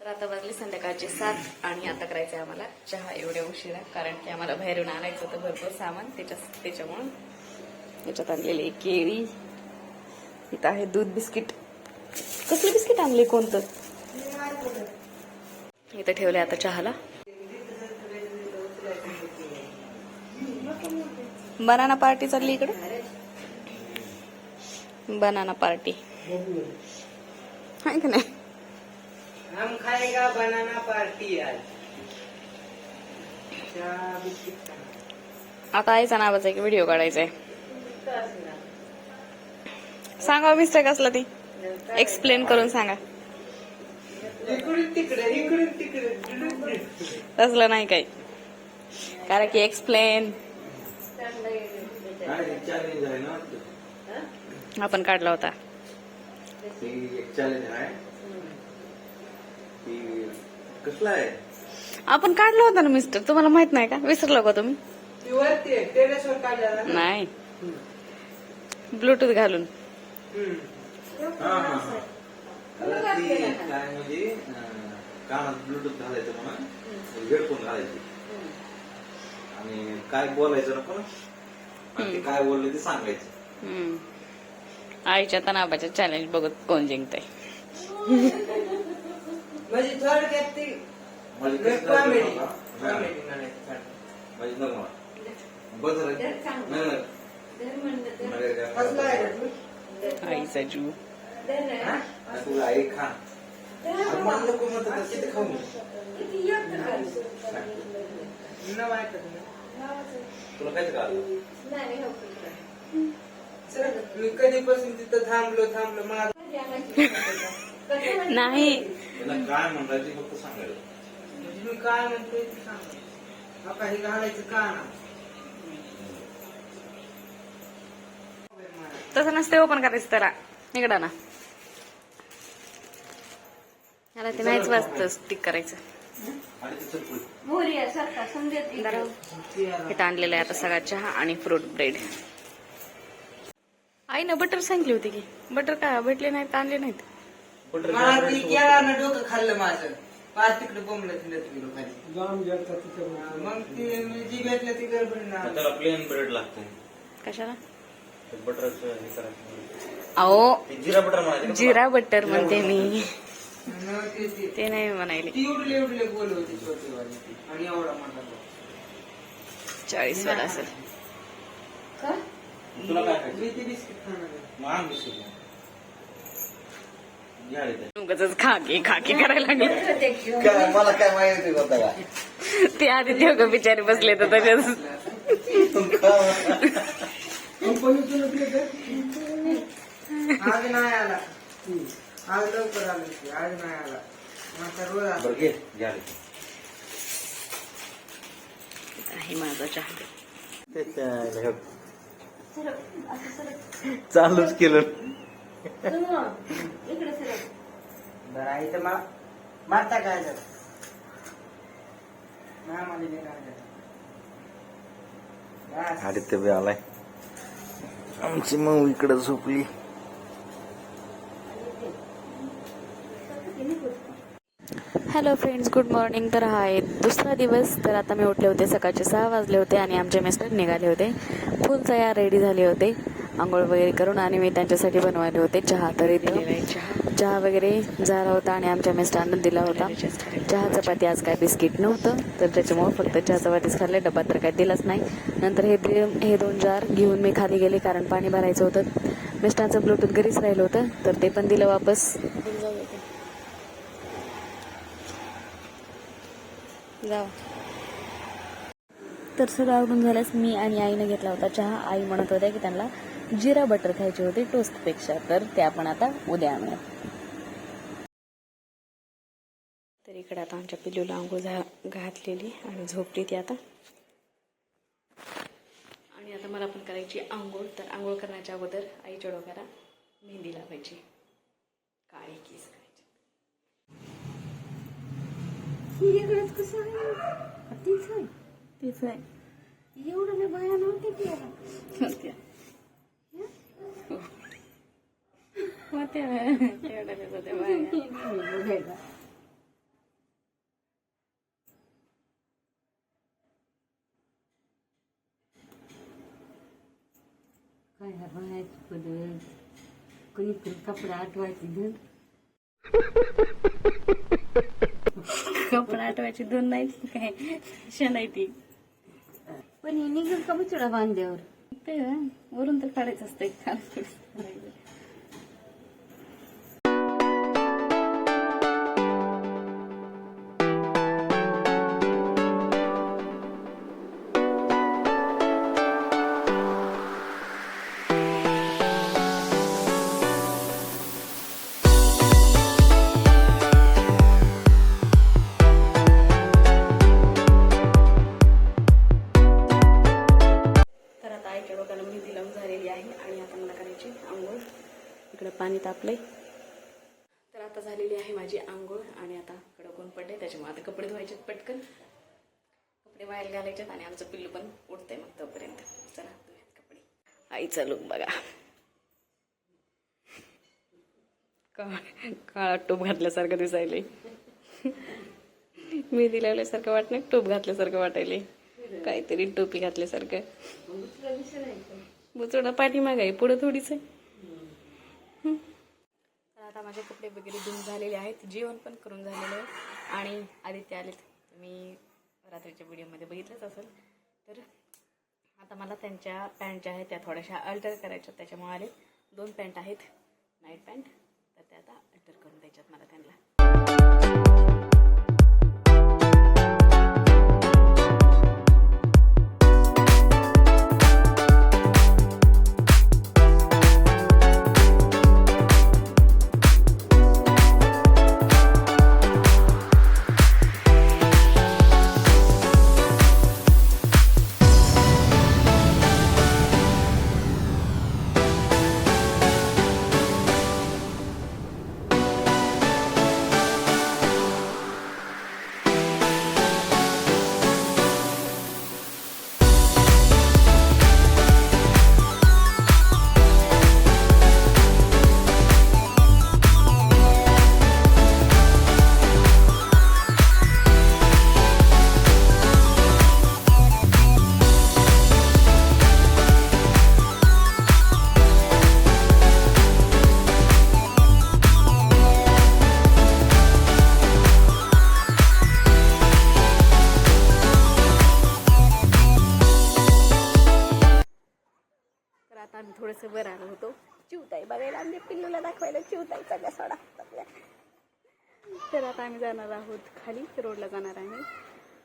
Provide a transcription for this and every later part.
तर आता वाजली संध्याकाळचे सात आणि आता करायचं आहे आम्हाला चहा. एवढ्या उशिरा कारण की आम्हाला बाहेरून आणायचं होतं भरपूर सामान. त्याच्या त्याच्यामुळं याच्यात आणलेली केळी इथं आहे दूध बिस्किट. कसले बिस्किट आणले कोणतं? इथं ठेवलंय आता चहाला. बनाना पार्टी चालली इकडे? Banana party. आहे का नाही? हम खाएगा बनाना पार्टी आज. आता आईचा नावाचा एक व्हिडिओ काढायचा आहे सांगा मिस्टेक असला ती? एक्सप्लेन करून सांगा. तसलं नाही काही. कारण की एक्सप्लेन? आपण काढला होता. चॅलेंज आहे. कसला आहे? आपण काढला होता ना मिस्टर तुम्हाला माहीत नाही का? विसरलो का तुम्ही? ती वरती आहे टेरेसवर काढलेला ना नाही. ब्लूटूथ घालून. हम्म. हा हा. हा. अरे ती काय म्हणजे अं, कानात ब्लूटूथ घालायचं म्हणा हेडफोन घालायचे. आणि काय बोलायचं ना. पण आणि ते काय बोलले ते सांगायचं. हम्म. आईच्या तणावाच्या चॅलेंज बघत कोण जिंकतंय. म्हणजे थोडक्यात ती म्हणजे कसं कॉमेडी करायचं मला? हा. कॉमेडी म्हणायचं थोडक्यात. म्हणजे नको मला. बस झालं? नाही, नाही. म्हणजे काय कसला आहे रे तू? आईचा जीव हा? आणि तुला आई खा आणि मला नको म्हणतात तर किती खाऊ मी? न वाटत नाही. तुला काय कळलं सर, मी कधीपासून तिथं थांबलो थांबलो मला नाही त्याला काय म्हणतात ते फक्त सांगायला म्हणजे मी काय म्हणतोय ते सांग. आता हे घालायचं का ना? तसं नसते ओपन करायचं त्याला. इकडं ना याला ते नाहीच वाजतं स्टिक करायचं. आणि ते इथं आणलेलं आहे आता सगळा चहा आणि फ्रूट ब्रेड आई ना बटर सांगितली होती की. बटर काय भेटले नाहीत आणले नाहीत. डोकं खाल्लं माझं. पाच तिकडे बोंबलं तिला मग ते मी जी भेटलं ती गडबड ना त्याला प्लेन ब्रेड लागते कशाला? बटरचं हे करायचं अहो ते जिरा बटर म्हणायचं जिरा बटर म्हणते मी. ते नाही म्हणायले. ती उडले उडले बोल होती छोटी वाली ती. आणि एवढा मोठा बोल. चाळीस वाला असेल. तुला काय खायचं? मी ती बिस्किट खाणार आहे बिस्किट मग. घ्या इथे. उगाचच खाकी खाकी करायला लागले. काय मला काय माहिती होतं ते आधी देव बिचारे बसले तर आज नाही आला आज लवकर आला की आज नाही आला माझा चहा ते त्या- बरं तर मारता काय. बस. आदित्य बी आलाय. आमची मऊ इकडे झोपली. हॅलो फ्रेंड्स गुड मॉर्निंग तर हा आहे दुसरा दिवस. तर आता मी उठले होते सकाळचे सहा वाजले होते आणि आमचे मिस्टर निघाले होते. फुल तयार रेडी झाले होते. आंघोळ वगैरे करून आणि मी त्यांच्यासाठी बनवायले होते. चहा तर इथे. चहा वगैरे झाला होता आणि आमच्या मिस्टरांना दिला होता. चहा चपाती आज काय बिस्किट नव्हतं तर त्याच्यामुळे फक्त चहा चपातीच खाल्ले. डबा तर काय दिलाच नाही. नंतर हे दे- हे दोन जार घेऊन मी खाली गेले कारण पाणी भरायचं होतं. मिस्टरांचं ब्लूटूथ घरीच राहिलं होतं तर ते पण दिलं वापस. जाऊ. तर सगळं आवडून झाल्यास मी आणि आईनं घेतला होता चहा. आई म्हणत होत्या की त्यांना जिरा बटर खायची होती टोस्टपेक्षा तर ते आपण आता उद्या आणूया. तर इकडे आता आमच्या पिल्लूला आंघोळ घातलेली आणि झोपली ती आता. आणि आता मला पण करायची आंघोळ तर आंघोळ करण्याच्या अगोदर आईच्या डोक्याला मेहंदी लावायची. काळी केस करायची तीच आहे? एवढं बाया नव्हते काय कपडा आठवायची दोन नाही काय? शनाय ती. पण हे निघून का बुचडा बांधल्यावर? ते वरून तर काढायचं असतं खाल इकडं पाणी तापलंय. तर आता झालेली आहे माझी आंघोळ आणि आता कडक ऊन पडले त्याच्यामुळे आता कपडे धुवायचे पटकन. कपडे वायाला घालायचे आणि आमचं पिल्लू पण उठतंय मग तोपर्यंत. चला कपडे. आईचा लुक बघा. काळा काळा टोप घातल्यासारखं दिसायले मेहंदी लावल्यासारखं वाटत नाही टोप घातल्यासारखं वाटायले काहीतरी टोपी घातल्यासारखं. बुचोडा पाठीमाग आहे पुढं थोडीच आहे आता माझे कपडे वगैरे धुवून झालेले आहेत. जेवण पण करून झालेलं आहे. आणि आदित्य आलेत. तुम्ही रात्रीच्या व्हिडिओमध्ये बघितलंच असेल. तर आता मला त्यांच्या पॅन्ट ज्या आहेत त्या थोड्याशा अल्टर करायच्या त्याच्यामुळे आले दोन पॅन्ट आहेत. Night pant. तर त्या आता अल्टर करून द्यायच्यात मला त्यांना. थोडंसं वर आलो होतो. चिवताई बघायला आमच्या पिल्लूला दाखवायला चिवताई सगळ्या सोडा. तर आता आम्ही जाणार आहोत खाली रोडला जाणार आहे.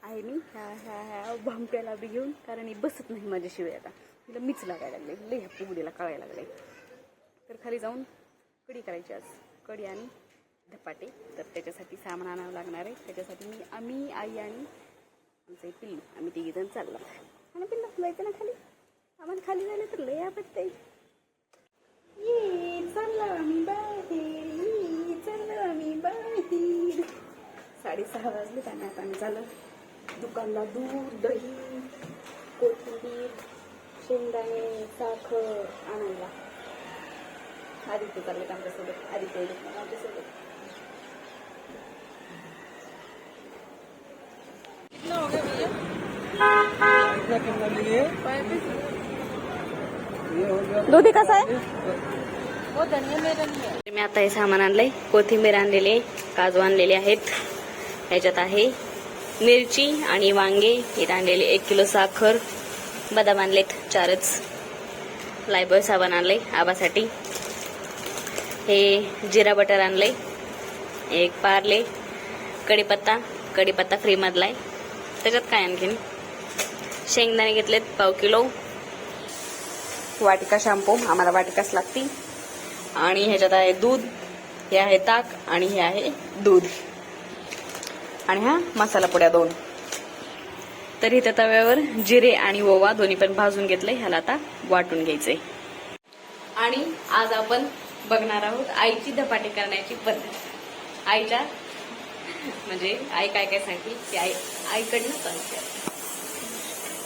आहे मी ह्या ह्या ह्या भामट्याला बी घेऊन कारण ही बसत नाही माझ्याशिवाय आता. तिला मीच लागायला लागले. लई ह्या पुगडीला कळायला लागले. तर खाली जाऊन कढी करायची आज. कढी आणि धपाटे. तर त्याच्यासाठी सामान आणावं लागणार आहे. त्याच्यासाठी मी आम्ही आई आणि आमचं एक पिल्लू. आम्ही तिघी जण चाललो. आणि पिल्लू जायचं ना खाली? आम्हाला खाली जायला तर लय आवडतंय ये चाललो आम्ही बाहेर. ये चाललो आम्ही बाहेर. साडेसहा वाजले आणि आता आम्ही झालं दुकानला दूध दही कोथिंबीर शेंगदाणे साखर आणायला. आदित्य चाललेत आमच्यासोबत. आदित्य आमच्यासोबत. दुधी कसा आहे? मी आता हे सामान आणलंय. कोथिंबीर आणलेली आहे काजू आणलेले आहेत. ह्याच्यात आहे मिरची आणि वांगे. इथं आणलेले एक किलो साखर. बदाम आणलेत चारच. लायबॉय साबण आणलंय आबासाठी. हे जिरा बटर आणलंय एक पार्ले. कढीपत्ता कढीपत्ता फ्रीमधला आहे. त्याच्यात काय आणखीन? शेंगदाणे घेतलेत पाव किलो. वाटिका शॅम्पू आम्हाला वाटिकाच लागती आणि ह्याच्यात आहे दूध हे आहे ताक आणि हे आहे दूध. आणि हा मसाला पुड्या दोन. तर इथं तव्यावर जिरे आणि ओवा दोन्ही पण भाजून घेतले ह्याला आता वाटून घ्यायचंय. आणि आज आपण बघणार आहोत आईची धपाटी करण्याची पद्धत. आईच्या म्हणजे आई काय काय सांगते की आई आईकडनं सांगते.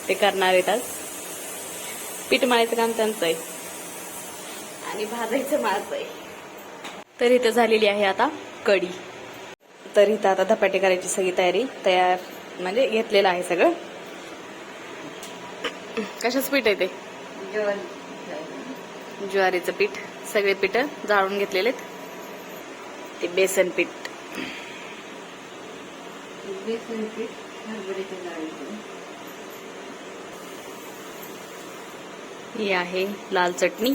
ते करणार आहेत आज. पीठ मळायचं काम त्यांचं आहे. आणि भाजायचं माझं आहे. तर इथं झालेली आहे आता कढी. तर इथं आता धपाटे करायची सगळी तयारी तयार म्हणजे घेतलेलं आहे सगळं. कशाच पीठ आहे ते? ज्वारीचं पीठ. सगळे पीठ जाळून घेतलेले ते बेसन पीठ. बेसन पीठ हरभऱ्याच्या ही आहे लाल चटणी.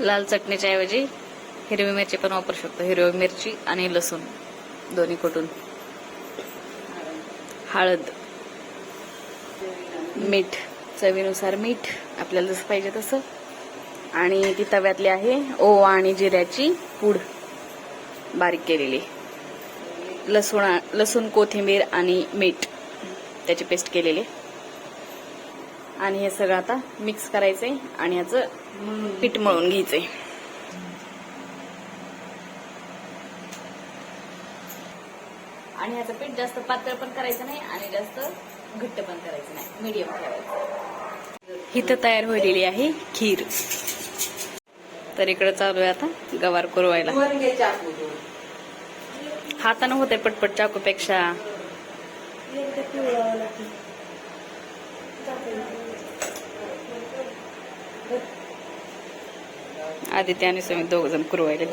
लाल चटणीच्या ऐवजी हिरवी मिरची पण वापरू शकतो. हिरवी मिरची आणि लसूण दोन्ही कुटून हळद. मीठ. चवीनुसार मीठ. आपल्याला जसं पाहिजे तसं. आणि ती तव्यातली आहे ओवा आणि जिऱ्याची पूड बारीक केलेली. लसूण लसूण कोथिंबीर आणि मीठ त्याची पेस्ट केलेली. आणि हे सगळं आता मिक्स करायचंय आणि ह्याचं पीठ मळून घ्यायचंय. आणि ह्याचं पीठ जास्त पातळ पण करायचं नाही आणि जास्त घट्ट पण करायचं नाही. मीडियम ठेवायचं. इथं तयार होलेली आहे खीर. तर इकडे चालू आहे आता गवार कुरवायला. हातानं होते पटपट चाकूपेक्षा. आदित्य आणि सुमित दोघ जण कुरवायला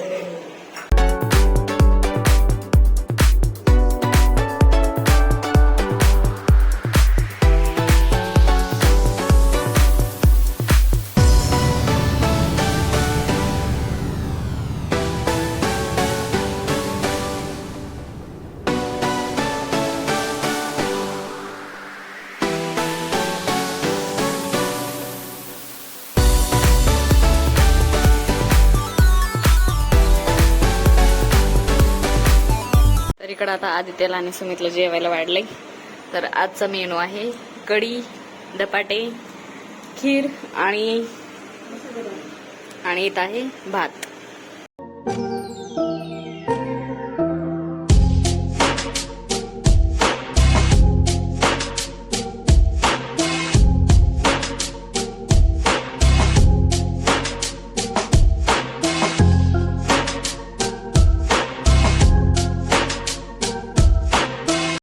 इकडं आता आदित्यला आणि सुमितला जेवायला वाढलंय. तर आजचा मेनू आहे कढी धपाटे खीर आणि आणि इथं आहे भात.